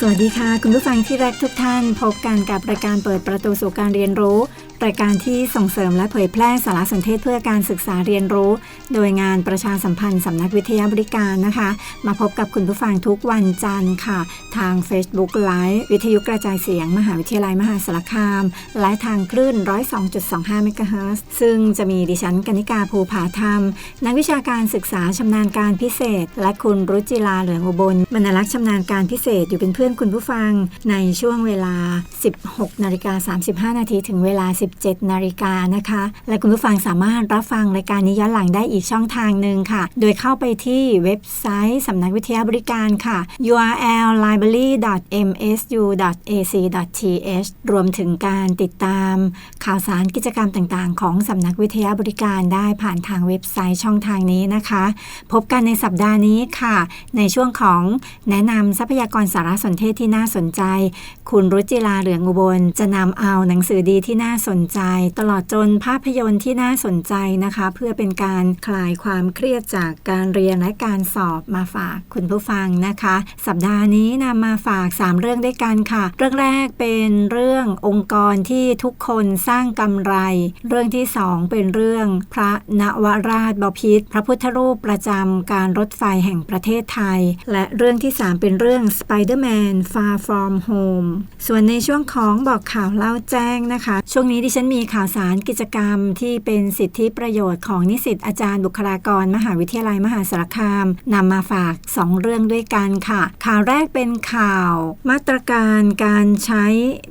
สวัสดีค่ะ คุณผู้ฟังที่รักทุกท่าน พบกันกับรายการเปิดประตูสู่การเรียนรู้ รายการที่ส่งเสริมและเผยแพร่สารสนเทศเพื่อการศึกษาเรียนรู้โดยงานประชาสัมพันธ์สำนักวิทยาบริการนะคะ มาพบกับคุณผู้ฟังทุกวันจันทร์ค่ะ ทาง Facebook Live วิทยุกระจายเสียง มหาวิทยาลัยมหาสารคาม และทางคลื่น 102.25เมกะเฮิรตซ์ซึ่งจะมีดิฉันกนิกาภูผาธรรม นักวิชาการศึกษาชำนาญการพิเศษ และคุณรุจิลาเหลืองอุบลบรรลักษ์ชำนาญการพิเศษอยู่เป็นเพื่อนคุณผู้ฟัง ในช่วงเวลา 16นาฬิกา35นาทีถึงเวลา 17นาฬิกานะคะ และคุณผู้ฟังสามารถรับฟังรายการนี้ย้อนหลังได้อีกช่องทางหนึ่งค่ะ โดยเข้าไปที่เว็บไซต์สำนักวิทยาบริการค่ะ url library.msu.ac.th รวมถึงการติดตามข่าวสารกิจกรรมต่างๆ ของสำนักวิทยาบริการได้ผ่านทางเว็บไซต์ช่องทางนี้นะคะ พบกันในสัปดาห์นี้ค่ะ ในช่วงของแนะนำทรัพยากรสารสนเทศที่น่าสนใจ คุณรุจิลาเหลืองอุบล จะนำเอาหนังสือดีที่น่าสนใจ ตลอดจนภาพยนตร์ที่น่าสนใจนะคะ เพื่อเป็นการคลายความเครียดจากการเรียนและการสอบมาฝากคุณผู้ฟังนะคะ สัปดาห์นี้นำมาฝาก 3 เรื่องด้วยกันค่ะ เรื่องแรกเป็นเรื่ององค์กรที่ทุกคนสร้างกำไร เรื่องที่ 2 เป็นเรื่องพระนวราชบพิตรพระพุทธรูปประจำการรถไฟแห่งประเทศไทย และเรื่องที่ 3 เป็นเรื่อง Spider-Man Far From Home ส่วนในช่วงของบอกข่าวเล่าแจ้งนะคะ ช่วงนี้ดิฉันมีข่าวสารกิจกรรมที่เป็นสิทธิประโยชน์ของนิสิตอาจารย์บุคลากรมหาวิทยาลัยมหาสารคามนำมาฝาก 2 เรื่องด้วยกันค่ะ ข่าวแรกเป็นข่าว มาตรการการใช้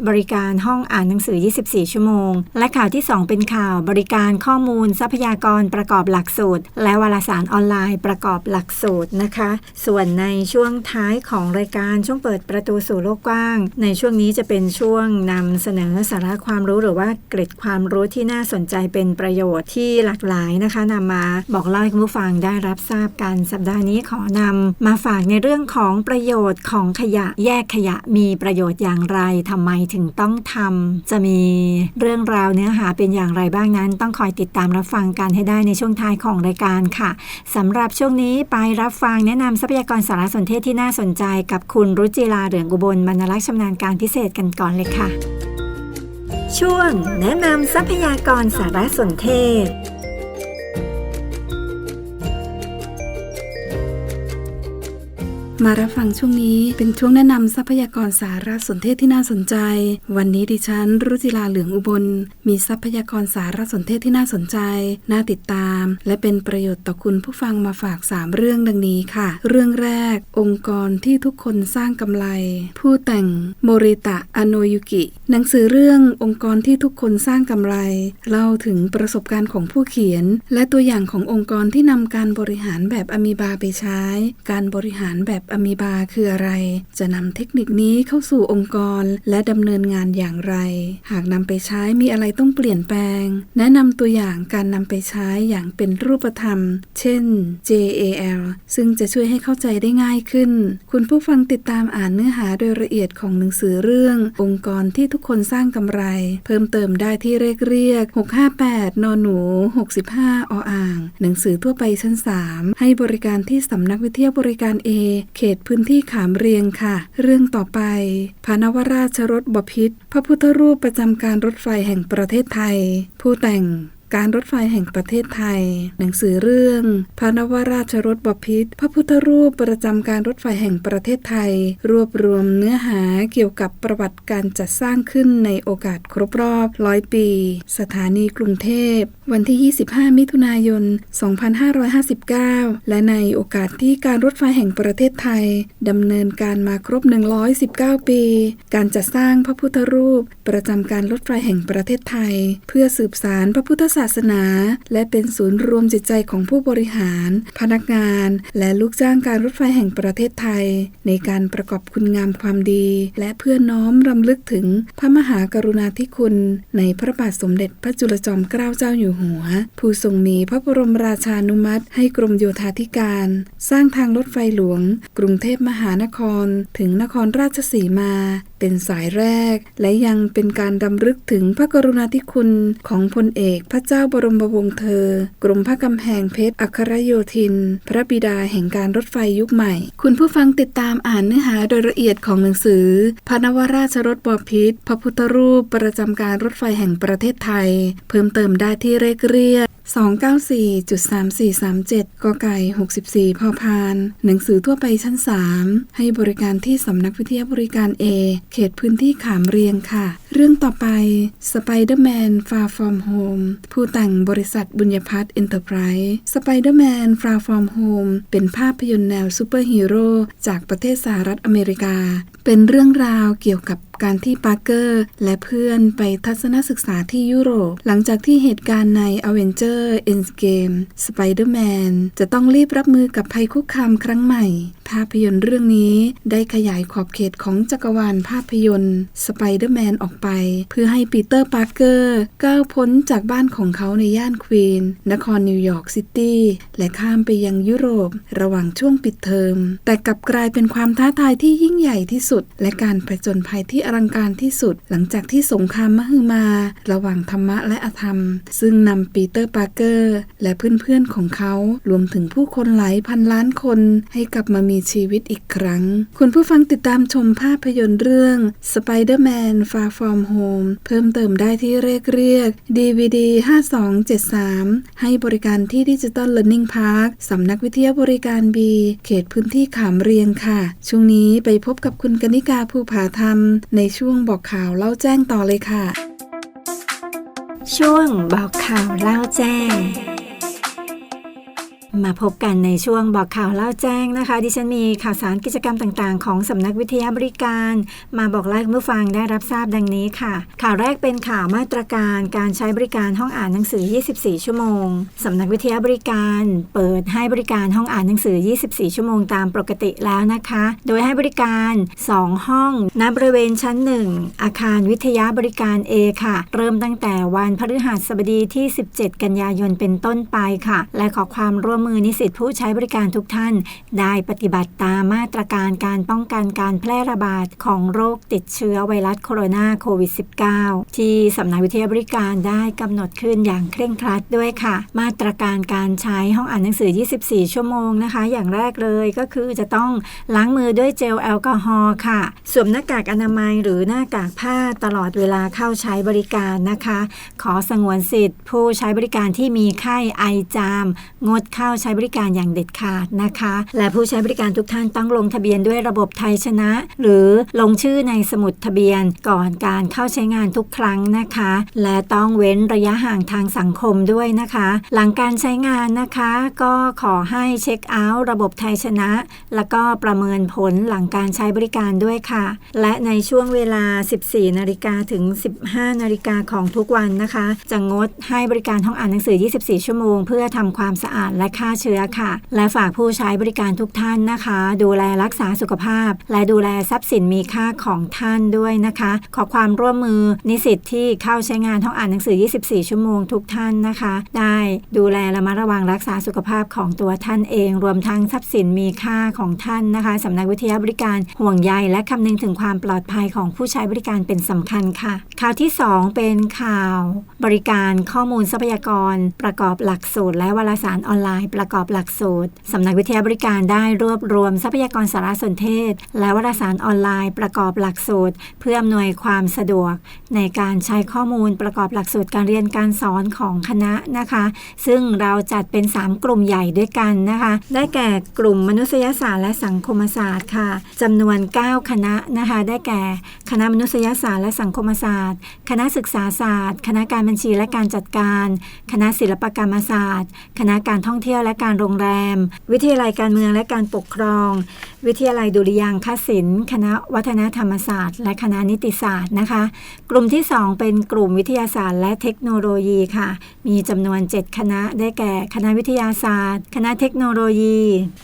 บริการห้องอ่านหนังสือ 24 ชั่วโมง และข่าวที่ 2 เป็นข่าวบริการข้อมูลทรัพยากรประกอบหลักสูตร และวารสารออนไลน์ประกอบหลักสูตรนะคะ ส่วนในช่วงท้ายของรายการช่วงเปิดประตูสู่โลกกว้าง ในช่วงนี้จะเป็นช่วงนำเสนอสาระความรู้หรือว่าเกร็ดความรู้ที่น่าสนใจเป็นประโยชน์ที่หลากหลายนะคะนำมาบอกเล่าให้คุณผู้ฟังได้รับทราบกันสัปดาห์นี้ขอนำมาฝากในเรื่องของประโยชน์ของขยะแยกขยะมีประโยชน์อย่างไรทำไมถึงต้องทำจะมีเรื่องราวเนื้อหาเป็นอย่างไรบ้างนั้น ต้องคอยติดตามรับฟังกันให้ได้ในช่วงท้ายของรายการค่ะสำหรับช่วงนี้ไปรับฟังแนะนำทรัพยากรสารสนเทศที่น่าสนใจกับคุณรุจิลาเหลืองอุบลบรรลักษ์ชำนาญการพิเศษกันก่อนเลยค่ะ ช่วงแนะนำทรัพยากรสารสนเทศ มารับฟังช่วงนี้เป็นช่วงแนะนำทรัพยากรสารสนเทศที่น่าสนใจ วันนี้ดิฉัน รุจิลาเหลืองอุบล มีทรัพยากรสารสนเทศที่น่าสนใจ น่าติดตาม และเป็นประโยชน์ต่อคุณผู้ฟังมาฝาก 3 เรื่องดังนี้ค่ะ เรื่องแรก องค์กรที่ทุกคนสร้างกำไร ผู้แต่งโมริตะอโนยุกิ หนังสือเรื่ององค์กรที่ทุกคนสร้างกำไร เล่าถึงประสบการณ์ของผู้เขียน และตัวอย่างขององค์กรที่นำการบริหารแบบอมีบาไปใช้ การบริหารแบบอะมีบาคืออะไร จะนำเทคนิคนี้เข้าสู่องค์กรและดำเนินงานอย่างไร หากนำไปใช้มีอะไรต้องเปลี่ยนแปลง แนะนำตัวอย่างการนำไปใช้อย่างเป็นรูปธรรม เช่น JAL ซึ่งจะช่วยให้เข้าใจได้ง่ายขึ้น คุณผู้ฟังติดตามอ่านเนื้อหาโดยละเอียดของหนังสือเรื่อง องค์กรที่ทุกคนสร้างกำไร เพิ่มเติมได้ที่เลขเรียก 658 นหนู 65 ออ่าง หนังสือทั่วไปชั้น 3 ให้บริการที่สำนักวิทยาบริการ A เขตพื้นที่ขามเรียงค่ะ เรื่องต่อไป พระนวราชรถบพิษพระพุทธรูปประจำการรถไฟแห่งประเทศไทย ผู้แต่ง การรถไฟแห่งประเทศไทย หนังสือเรื่อง พระนวราชรถบพิษพระพุทธรูปประจำการรถไฟแห่งประเทศไทย รวบรวมเนื้อหาเกี่ยวกับประวัติการจัดสร้างขึ้นในโอกาสครบรอบร้อยปี สถานีกรุงเทพ วันที่ 25 มิถุนายน 2559 และในโอกาสที่การรถไฟแห่งประเทศไทยดำเนินการมาครบ 119 ปี การจัดสร้างพระพุทธรูป ประจำการรถไฟแห่งประเทศไทย เพื่อสืบสารพระพุทธศาสนา และเป็นศูนย์รวมจิตใจของผู้บริหาร พนักงาน และลูกจ้างการรถไฟแห่งประเทศไทย ในการประกอบคุณงามความดี และเพื่อน้อมรำลึกถึงพระมหากรุณาธิคุณ ในพระบาทสมเด็จพระจุลจอมเกล้าเจ้าอยู่หัว ผู้ทรงมีพระบรมราชานุมัติ ให้กรมโยธาธิการ สร้างทางรถไฟหลวง กรุงเทพมหานคร ถึงนครราชสีมาเป็นสายแรก และยังเป็นการดำลึกถึงพระกรุณาธิคุณของพลเอกพระเจ้าบรมวงศ์เธอ กรมพระกำแพงเพชรอัครโยธิน พระบิดาแห่งการรถไฟยุคใหม่ คุณผู้ฟังติดตามอ่านเนื้อหาโดยละเอียดของหนังสือ พระนวราชรถบพิษพระพุทธรูปประจำการรถไฟแห่งประเทศไทย เพิ่มเติมได้ที่เลขเรียก 294.3437 กไก่ 64 พอพาน หนังสือทั่วไปชั้น 3 ให้บริการที่สำนักวิทยาบริการ A เขตพื้นที่ขามเรียงค่ะ เรื่องต่อไป Spider-Man Far From Home ผู้แต่งบริษัทบุญญพัฒน์เอ็นเตอร์ไพรส์ Spider-Man Far From Home เป็นภาพยนตร์แนวซูเปอร์ฮีโร่จากประเทศสหรัฐอเมริกา เป็นเรื่องราวเกี่ยวกับการที่ปาร์เกอร์ และเพื่อนไปทัศนศึกษาที่ยุโรป หลังจากที่เหตุการณ์ใน Avenger Endgame Spider-Man จะต้องรีบรับมือกับภัยคุกคามครั้งใหม่ภาพยนตร์เรื่องนี้ได้ขยายขอบเขตของจักรวาลภาพยนตร์ Spider-Man ออกไป เพื่อให้ปีเตอร์ปาร์เกอร์ก้าวพ้นจากบ้านของเขาในย่านควีน นครนิวยอร์กซิตี้ และข้ามไปยังยุโรประหว่างช่วงปิดเทอม แต่กลับกลายเป็นความท้าทายที่ยิ่งใหญ่ที่สุด และการผจญภัยที่อลังการที่สุด หลังจากที่สงครามมหึมา ระหว่างธรรมะและอธรรม ซึ่งนำปีเตอร์ปาร์เกอร์และเพื่อนๆของเขารวมถึงผู้คนหลายพันล้านคนให้กลับมามีชีวิตอีกครั้ง คุณผู้ฟังติดตามชมภาพยนตร์เรื่อง Spider-Man Far From Home เพิ่มเติมได้ที่เรียกเรียก DVD 5273 ให้บริการที่ดิจิตอล Learning Park สำนักวิทยาบริการ B เขตพื้นที่ขามเรียงค่ะ ช่วงนี้ไปพบกับคุณกนิกาภูผาธรรม ในช่วงบอกข่าวเล่าแจ้งต่อเลยค่ะ ช่วงบอกข่าวเล่าแจ้ง มาพบกันในช่วงบอกข่าวเล่าแจ้งนะคะ ดิฉันมีข่าวสารกิจกรรมต่างๆ ของสำนักวิทยาบริการ มาบอกเล่าให้ผู้ฟังได้รับทราบดังนี้ค่ะ ข่าวแรกเป็นข่าวมาตรการการใช้บริการห้องอ่านหนังสือ 24 ชั่วโมงสำนักวิทยาบริการ เปิดให้บริการห้องอ่านหนังสือ 24 ชั่วโมงตามปกติแล้วนะคะ โดยให้บริการ 2 ห้องณบริเวณชั้น 1 อาคารวิทยาบริการ A ค่ะ เริ่มตั้งแต่วันพฤหัสบดีที่ 17 กันยายนเป็นต้นไปค่ะ และขอความร่วมมือนิสิตผู้ใช้บริการทุกท่าน ได้ปฏิบัติตามมาตรการการป้องกันการแพร่ระบาดของโรคติดเชื้อไวรัสโคโรนาโควิด -19 ที่สำนักวิทยาบริการได้กำหนดขึ้นอย่างเคร่งครัดด้วยค่ะ มาตรการการใช้ห้องอ่านหนังสือ 24 ชั่วโมงนะคะ อย่างแรกเลยก็คือจะต้องล้างมือด้วยเจลแอลกอฮอล์ค่ะ สวมหน้ากากอนามัยหรือหน้ากากผ้าตลอดเวลาเข้าใช้บริการนะคะ ขอสงวนสิทธิ์ ผู้ใช้บริการที่มีไข้ไอจาม งดเข้าใช้บริการอย่างเด็ดขาดนะคะ และผู้ใช้บริการทุกท่านต้องลงทะเบียนด้วยระบบไทยชนะ หรือลงชื่อในสมุดทะเบียนก่อนการเข้าใช้งานทุกครั้งนะคะ และต้องเว้นระยะห่างทางสังคมด้วยนะคะ หลังการใช้งานนะคะ ก็ขอให้เช็คเอาท์ระบบไทยชนะ แล้วก็ประเมินผลหลังการใช้บริการด้วยค่ะ และในช่วงเวลา 14 นาฬิกาถึง 15 นาฬิกาของทุกวันนะคะ จะงดให้บริการห้องอ่านหนังสือ 24 ชั่วโมง เพื่อทำความสะอาดและฆ่าเชื้อค่ะ และฝากผู้ใช้บริการทุกท่านนะคะ ดูแลรักษาสุขภาพ และดูแลทรัพย์สินมีค่าของท่านด้วยนะคะ ขอความร่วมมือนิสิตที่เข้าใช้งานห้องอ่านหนังสือ 24 ชั่วโมงทุกท่านนะคะ ได้ดูแลระมัดระวังรักษาสุขภาพของตัวท่านเอง รวมทั้งทรัพย์สินมีค่าของท่านนะคะสำนักวิทยาบริการห่วงใยและคำนึงถึงความปลอดภัยของผู้ใช้บริการเป็นสำคัญค่ะ ข่าวที่ 2 เป็นข่าว บริการข้อมูลทรัพยากร ประกอบหลักสูตรและวารสารออนไลน์ประกอบหลักสูตรสำนักวิทยาบริการได้รวบรวมทรัพยากรสารสนเทศ และวารสารออนไลน์ประกอบหลักสูตร เพื่ออำนวยความสะดวก ในการใช้ข้อมูลประกอบหลักสูตรการเรียนการสอนของคณะนะคะ ซึ่งเราจัดเป็น 3 กลุ่มใหญ่ด้วยกันนะคะ ได้แก่กลุ่มมนุษยศาสตร์และสังคมศาสตร์ค่ะจำนวน 9 คณะนะคะ ได้แก่คณะมนุษยศาสตร์และสังคมศาสตร์ คณะศึกษาศาสตร์ คณะการบัญชีและการจัดการ คณะศิลปกรรมศาสตร์ คณะการท่องเที่ยวและการโรงแรม วิทยาลัยการเมืองและการปกครอง วิทยาลัยดุริยางคศิลป์คณะวัฒนธรรมศาสตร์ และคณะนิติศาสตร์นะคะ กลุ่มที่ 2 เป็นกลุ่มวิทยาศาสตร์ และเทคโนโลยีค่ะ มีจำนวน 7 คณะได้แก่ คณะวิทยาศาสตร์ คณะเทคโนโลยี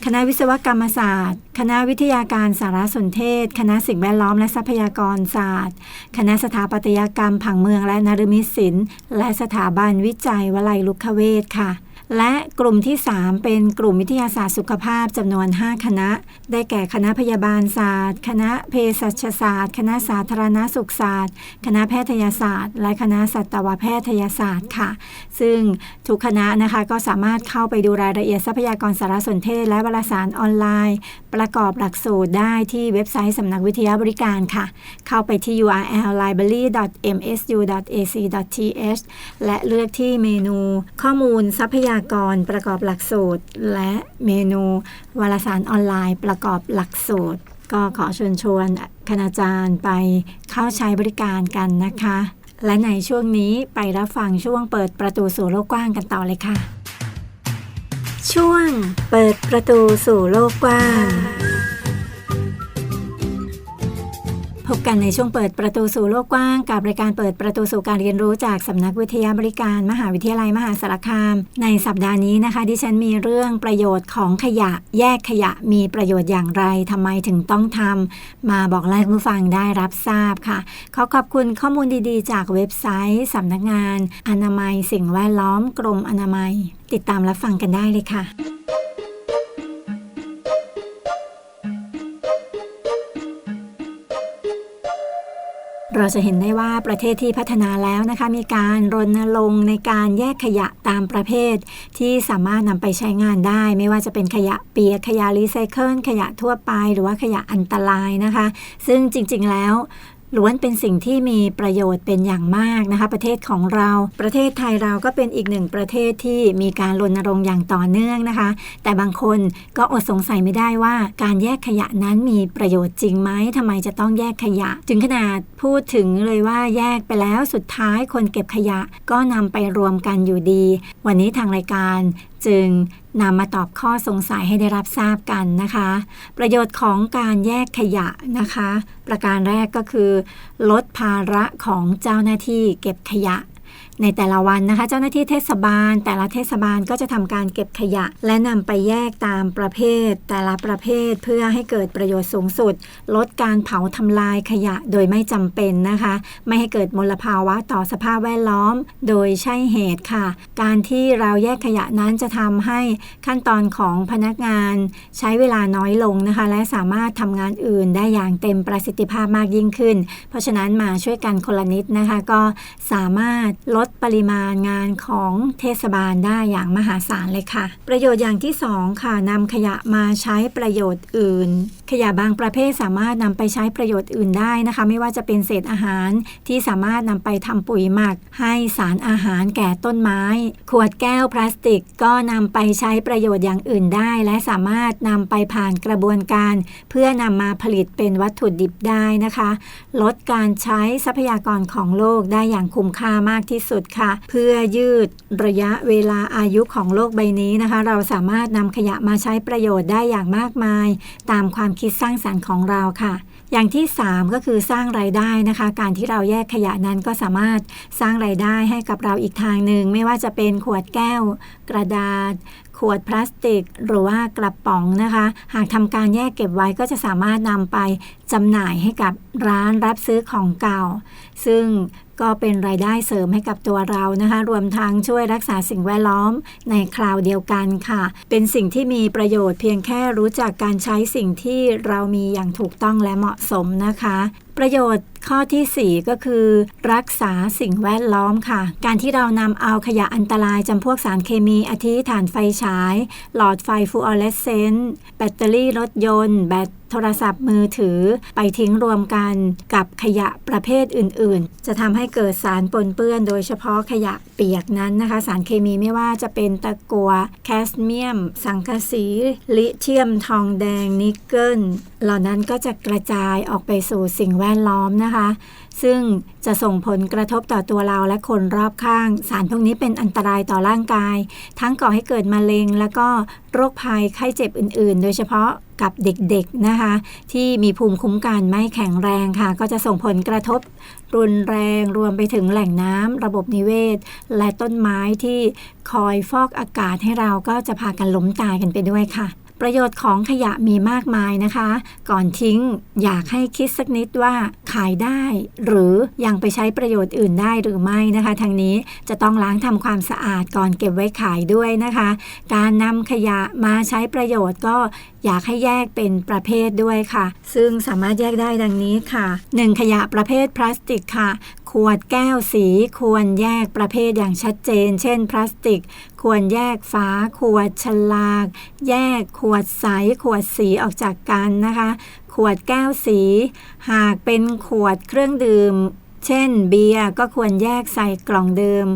คณะวิศวกรรมศาสตร์ คณะวิทยาการสารสนเทศ คณะสิ่งแวดล้อมและทรัพยากรศาสตร์ คณะสถาปัตยกรรมผังเมืองและนารมิตศิลป์และสถาบันวิจัยวลัยลุกเวศค่ะ และกลุ่มที่ 3 เป็นกลุ่มวิทยาศาสตร์สุขภาพจำนวน 5 คณะ ได้แก่คณะพยาบาลศาสตร์ คณะเภสัชศาสตร์ คณะสาธารณสุขศาสตร์ คณะแพทยศาสตร์ และคณะสัตวแพทยศาสตร์ค่ะ ซึ่งทุกคณะนะคะก็สามารถเข้าไปดูรายละเอียดทรัพยากรสารสนเทศ และวารสารออนไลน์ ประกอบหลักสูตรได้ที่เว็บไซต์สำนักวิทยาบริการค่ะ เข้าไปที่ url library.msu.ac.th และเลือกที่เมนู ข้อมูลทรัพยากรประกอบหลักสูตร และเมนู วารสารออนไลน์ประกอบหลักสูตร ก็ขอเชิญชวนคณาจารย์ไปเข้าใช้บริการกันนะคะ และในช่วงนี้ไปรับฟังช่วงเปิดประตูสู่โลกกว้างกันต่อเลยค่ะ ช่วงเปิดประตูสู่โลกกว้าง พบกันในช่วงเปิดประตูสู่โลกกว้าง กับรายการเปิดประตูสู่การเรียนรู้จากสำนักวิทยาบริการมหาวิทยาลัยมหาสารคาม ในสัปดาห์นี้นะคะดิฉันมีเรื่องประโยชน์ของขยะแยกขยะมีประโยชน์อย่างไรทำไมถึงต้องทำมาบอกเล่าให้ผู้ฟังได้รับทราบค่ะ ขอขอบคุณข้อมูลดีๆ จากเว็บไซต์สำนักงาน อนามัยสิ่งแวดล้อมกรมอนามัย ติดตามรับฟังกันได้เลยค่ะเราจะเห็นได้ว่าประเทศที่พัฒนาแล้วนะคะ มีการรณรงค์ในการแยกขยะตามประเภท ที่สามารถนำไปใช้งานได้ ไม่ว่าจะเป็นขยะเปียกขยะรีไซเคิลขยะทั่วไป หรือว่าขยะอันตรายนะคะ ซึ่งจริงๆแล้ว ล้วนเป็นสิ่งที่มีประโยชน์เป็นอย่างมากนะคะ ประเทศของเราประเทศไทยเราก็เป็นอีกหนึ่งประเทศที่มีการรณรงค์อย่างต่อเนื่องนะคะ แต่บางคนก็อดสงสัยไม่ได้ว่า การแยกขยะนั้นมีประโยชน์จริงไหมทำไมจะต้องแยกขยะ ถึงขนาดพูดถึงเลยว่าแยกไปแล้วสุดท้ายคนเก็บขยะก็นำไปรวมกันอยู่ดี วันนี้ทางรายการ จึงนำมาตอบข้อสงสัยให้ได้รับทราบกันนะคะ ประโยชน์ของการแยกขยะนะคะ ประการแรกก็คือ ลดภาระของเจ้าหน้าที่เก็บขยะในแต่ละวันนะคะ เจ้าหน้าที่เทศบาล แต่ละเทศบาลก็จะทำการเก็บขยะ และนำไปแยกตามประเภท แต่ละประเภทเพื่อให้เกิดประโยชน์สูงสุด ลดการเผาทำลายขยะโดยไม่จำเป็นนะคะ ไม่ให้เกิดมลภาวะต่อสภาพแวดล้อม โดยใช่เหตุค่ะ การที่เราแยกขยะนั้นจะทำให้ขั้นตอนของพนักงานใช้เวลาน้อยลงนะคะ และสามารถทำงานอื่นได้อย่างเต็มประสิทธิภาพมากยิ่งขึ้น เพราะฉะนั้นมาช่วยกันคนละนิดนะคะ ก็สามารถลดปริมาณงานของเทศบาลได้อย่างมหาศาลเลยค่ะ ประโยชน์อย่างที่สองค่ะนำขยะมาใช้ประโยชน์อื่น ขยะบางประเภทสามารถนำไปใช้ประโยชน์อื่นได้นะคะ ไม่ว่าจะเป็นเศษอาหารที่สามารถนำไปทำปุ๋ยหมัก ให้สารอาหารแก่ต้นไม้ ขวดแก้วพลาสติกก็นำไปใช้ประโยชน์อย่างอื่นได้ และสามารถนำไปผ่านกระบวนการ เพื่อนำมาผลิตเป็นวัตถุดิบได้นะคะ ลดการใช้ทรัพยากรของโลกได้อย่างคุ้มค่ามากที่สุดค่ะ เพื่อยืดระยะเวลาอายุของโลกใบนี้นะคะ เราสามารถนำขยะมาใช้ประโยชน์ได้อย่างมากมาย ตามความคิดสร้างสรรค์ของเราค่ะอย่างที่ 3 ก็คือสร้างรายได้นะคะ การที่เราแยกขยะนั้นก็สามารถสร้างรายได้ให้กับเราอีกทางหนึ่ง ไม่ว่าจะเป็นขวดแก้ว กระดาษ ขวดพลาสติก หรือว่ากระป๋องนะคะ หากทำการแยกเก็บไว้ก็จะสามารถนำไปจำหน่ายให้กับร้านรับซื้อของเก่า ซึ่ง ก็เป็นรายได้เสริมให้กับตัวเรานะคะ รวมทั้งช่วยรักษาสิ่งแวดล้อมในคราวเดียวกันค่ะ เป็นสิ่งที่มีประโยชน์เพียงแค่รู้จักการใช้สิ่งที่เรามีอย่างถูกต้องและเหมาะสมนะคะ ประโยชน์ข้อทีสี่ 4 ก็คือ รักษาสิ่งแวดล้อมค่ะ การที่เรานำเอาขยะอันตรายจำพวกสารเคมีอาทิถ่านไฟฉาย หลอดไฟฟลูออเรสเซนต์แบตเตอรี่รถยนต์ แบตโทรศัพท์มือถือ ไปทิ้งรวมกันกับขยะประเภทอื่น ๆ จะทำให้เกิดสารปนเปื้อน โดยเฉพาะขยะเปียกนั้นนะคะ สารเคมีไม่ว่าจะเป็นตะกัวแคสเมียม สังกะสี ลิเทียม ทองแดง นิกเกิล เหล่านั้นก็จะกระจายออกไปสู่สิ่งแวดล้อมนะคะ ซึ่งจะส่งผลกระทบต่อตัวเราและคนรอบข้าง สารพวกนี้เป็นอันตรายต่อร่างกาย ทั้งก่อให้เกิดมะเร็ง แล้วก็โรคภัยไข้เจ็บอื่น ๆ โดยเฉพาะกับเด็กๆนะคะ ที่มีภูมิคุ้มกันไม่แข็งแรงค่ะ ก็จะส่งผลกระทบ รุนแรงรวมไปถึงแหล่งน้ำระบบนิเวศ และต้นไม้ที่คอยฟอกอากาศให้เราก็จะพากันล้มตายกันไปด้วยค่ะ ประโยชน์ของขยะมีมากมายนะคะ ก่อนทิ้งอยากให้คิดสักนิดว่าขายได้ หรือยังไปใช้ประโยชน์อื่นได้หรือไม่นะคะ ทางนี้จะต้องล้างทำความสะอาดก่อนเก็บไว้ขายด้วยนะคะ การนำขยะมาใช้ประโยชน์ก็อยากให้แยกเป็นประเภทด้วยค่ะ ซึ่งสามารถแยกได้ดังนี้ค่ะ 1. ขยะประเภทพลาสติกค่ะ ขวดแก้วสีควรแยกประเภทอย่างชัดเจน เช่น พลาสติก ควรแยกฝาขวดฉลาก แยกขวดใส ขวดสีออกจากกันนะคะ ขวดแก้วสี หากเป็นขวดเครื่องดื่ม เช่น เบียร์ก็ควรแยกใส่กล่องเดิม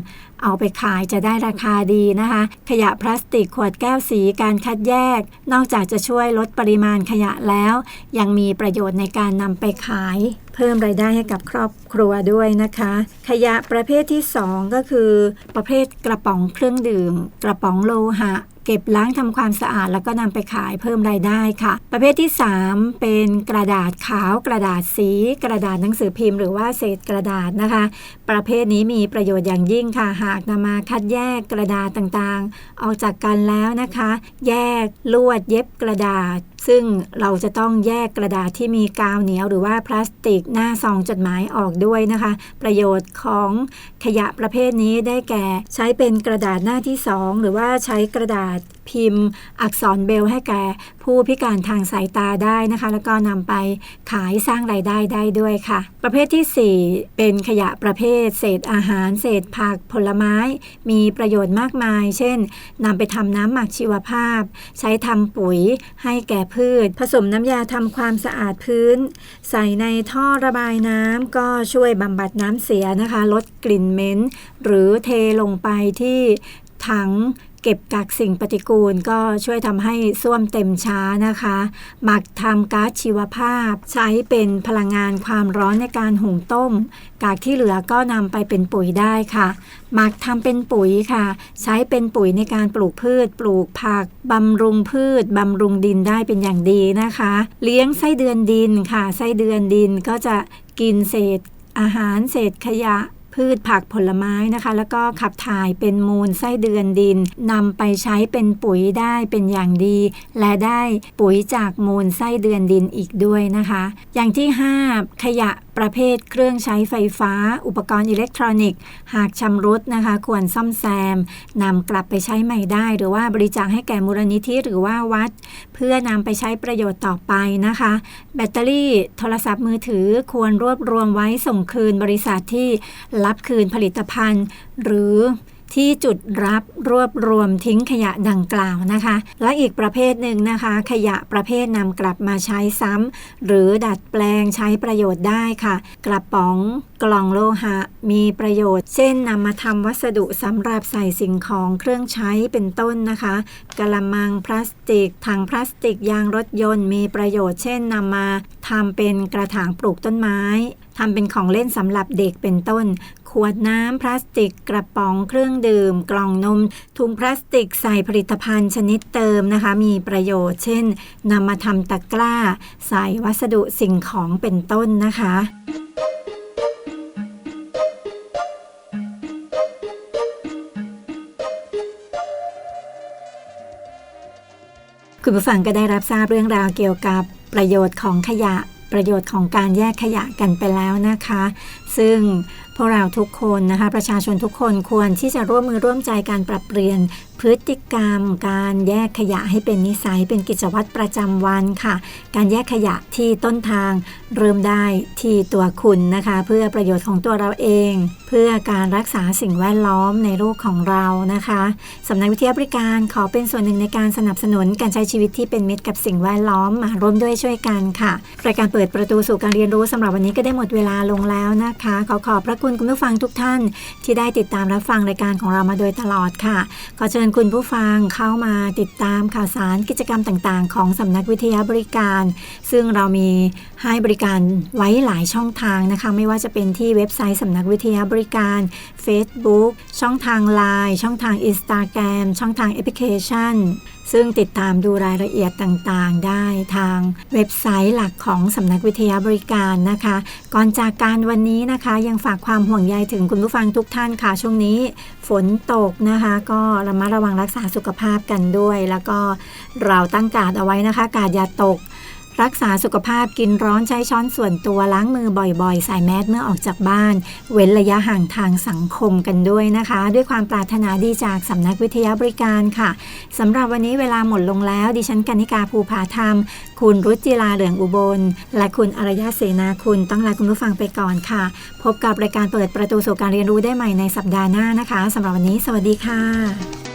เอาไปขายจะได้ราคาดีนะคะ ขยะพลาสติกขวดแก้วสีการคัดแยก นอกจากจะช่วยลดปริมาณขยะแล้ว ยังมีประโยชน์ในการนำไปขาย เพิ่มรายได้ให้กับครอบครัวด้วยนะคะ ขยะประเภทที่ 2 ก็คือ ประเภทกระป๋องเครื่องดื่ม กระป๋องโลหะเก็บล้างทำความสะอาดแล้วก็นำไปขายเพิ่มรายได้ค่ะ ประเภทที่ 3 เป็นกระดาษขาว กระดาษสี กระดาษหนังสือพิมพ์หรือว่าเศษกระดาษนะคะ ประเภทนี้มีประโยชน์อย่างยิ่งค่ะ หากนำมาคัดแยกกระดาษต่างๆ ออกจากกันแล้วนะคะ แยกลวดเย็บกระดาษ ซึ่งเราจะต้องแยกกระดาษที่มีกาวเหนียวหรือว่าพลาสติกหน้าซองจดหมายออกด้วยนะคะ ประโยชน์ของ ขยะประเภทนี้ได้แก่ ใช้เป็นกระดาษหน้าที่ 2 หรือว่าใช้กระดาษพิมพ์ อักษรเบลให้แก่ผู้พิการทางสายตาได้นะคะ แล้วก็นำไปขายสร้างรายได้ได้ด้วยค่ะ ประเภทที่ 4 เป็นขยะประเภท เศษอาหาร เศษผักผลไม้ มีประโยชน์มากมาย เช่นนำไปทำน้ำหมักชีวภาพ ใช้ทำปุ๋ยให้แก่พืช ผสมน้ำยาทำความสะอาดพื้น ใส่ในท่อระบายน้ำก็ช่วยบำบัดน้ำเสียนะคะ ลดกลิ่นเหม็นหรือเทลงไปที่ถังเก็บกักสิ่งปฏิกูลก็ช่วยทำให้ส้วมเต็มช้านะคะ หมักทำก๊าซชีวภาพ ใช้เป็นพลังงานความร้อนในการหุงต้ม กากที่เหลือก็นำไปเป็นปุ๋ยได้ค่ะ หมักทำเป็นปุ๋ยค่ะ ใช้เป็นปุ๋ยในการปลูกพืช ปลูกผักบำรุงพืชบำรุงดินได้เป็นอย่างดีนะคะ เลี้ยงไส้เดือนดินค่ะ ไส้เดือนดินก็จะกินเศษอาหารเศษขยะ พืชผักผลไม้นะคะ แล้วก็ขับถ่ายเป็นมูลไส้เดือนดินนำไปใช้เป็นปุ๋ยได้เป็นอย่างดี และได้ปุ๋ยจากมูลไส้เดือนดินอีกด้วยนะคะ อย่างที่ 5 ขยะ ประเภทเครื่องใช้ไฟฟ้า อุปกรณ์อิเล็กทรอนิกส์ หากชำรุดนะคะ ควรซ่อมแซมนำกลับไปใช้ใหม่ได้ หรือว่าบริจาคให้แก่มูลนิธิหรือว่าวัด เพื่อนำไปใช้ประโยชน์ต่อไปนะคะ แบตเตอรี่โทรศัพท์มือถือควรรวบรวมไว้ส่งคืนบริษัทที่รับคืนผลิตภัณฑ์ หรือ ที่จุดรับรวบรวมทิ้งขยะดังกล่าวนะคะ และอีกประเภทหนึ่งนะคะ ขยะประเภทนำกลับมาใช้ซ้ำหรือดัดแปลงใช้ประโยชน์ได้ค่ะ กระป๋องกล่องโลหะ มีประโยชน์ เช่นนำมาทำวัสดุสำหรับใส่สิ่งของเครื่องใช้เป็นต้นนะคะกระมังพลาสติกถังพลาสติกยางรถยนต์มีประโยชน์ เช่นนำมาทำเป็นกระถางปลูกต้นไม้ทำเป็นของเล่นสำหรับเด็กเป็นต้น วดน้ำพลาสติกกระป๋องเครื่องดื่ม กล่องนม ถุงพลาสติกใส่ผลิตภัณฑ์ชนิดเติมนะคะ มีประโยชน์ เช่นนำมาทำตะกร้า ใส่วัสดุสิ่งของเป็นต้นนะคะคุณผู้ฟังก็ได้รับทราบเรื่องราวเกี่ยวกับประโยชน์ของขยะ ประโยชน์ของการแยกขยะกันไปแล้วนะคะ ซึ่งพวกเราทุกคนนะคะประชาชนทุกคนควรที่จะร่วมมือร่วมใจการปรับเปลี่ยนพฤติกรรม การแยกขยะให้เป็นนิสัยเป็นกิจวัตรประจำวันค่ะ การแยกขยะที่ต้นทางเริ่มได้ที่ตัวคุณนะคะ เพื่อประโยชน์ของตัวเราเอง เพื่อการรักษาสิ่งแวดล้อมในโลกของเรานะคะสำนักวิทยาบริการขอเป็นส่วนหนึ่งในการสนับสนุนการใช้ชีวิตที่เป็นมิตรกับสิ่งแวดล้อมมาร่วมด้วยช่วยกันค่ะรายการเปิดประตูสู่การเรียนรู้สำหรับวันนี้ก็ได้หมดเวลาลงแล้วนะคะขอขอบพระคุณคุณผู้ฟังทุกท่าน ที่ได้ติดตามรับฟังรายการของเรามาโดยตลอดค่ะ ขอเชิญคุณผู้ฟังเข้ามาติดตามข่าวสารกิจกรรมต่างๆ ของสำนักวิทยาบริการ ซึ่งเรามีให้บริการไว้หลายช่องทางนะคะ ไม่ว่าจะเป็นที่เว็บไซต์สำนักวิทยาบริการ Facebook ช่องทาง Line ช่องทาง Instagram ช่องทางแอปพลิเคชัน ซึ่งติดตามดูรายละเอียดต่างๆ ได้ทางเว็บไซต์หลักของสำนักวิทยาบริการนะคะ ก่อนจากการวันนี้นะคะ ยังฝากความห่วงใยถึงคุณผู้ฟังทุกท่านค่ะ ช่วงนี้ฝนตกนะคะ ก็ระมัดระวังรักษาสุขภาพกันด้วย แล้วก็เราตั้งการดเอาไว้นะคะ การอย่าตก รักษาสุขภาพกินร้อนใช้ช้อนส่วนตัวล้างมือบ่อยๆ ใส่แมสเมื่อออกจากบ้าน เว้นระยะห่างทางสังคมกันด้วยนะคะ ด้วยความปรารถนาดีจากสำนักวิทยาบริการค่ะสำหรับวันนี้เวลาหมดลงแล้ว ดิฉันกนิกาภูผาธรรม คุณรุจิลาเหลืองอุบล และคุณอารยะเสนาคุณต้องลาคุณผู้ฟังไปก่อนค่ะ พบกับรายการเปิดประตูสู่การเรียนรู้ได้ใหม่ในสัปดาห์หน้านะคะสำหรับวันนี้ สวัสดีค่ะ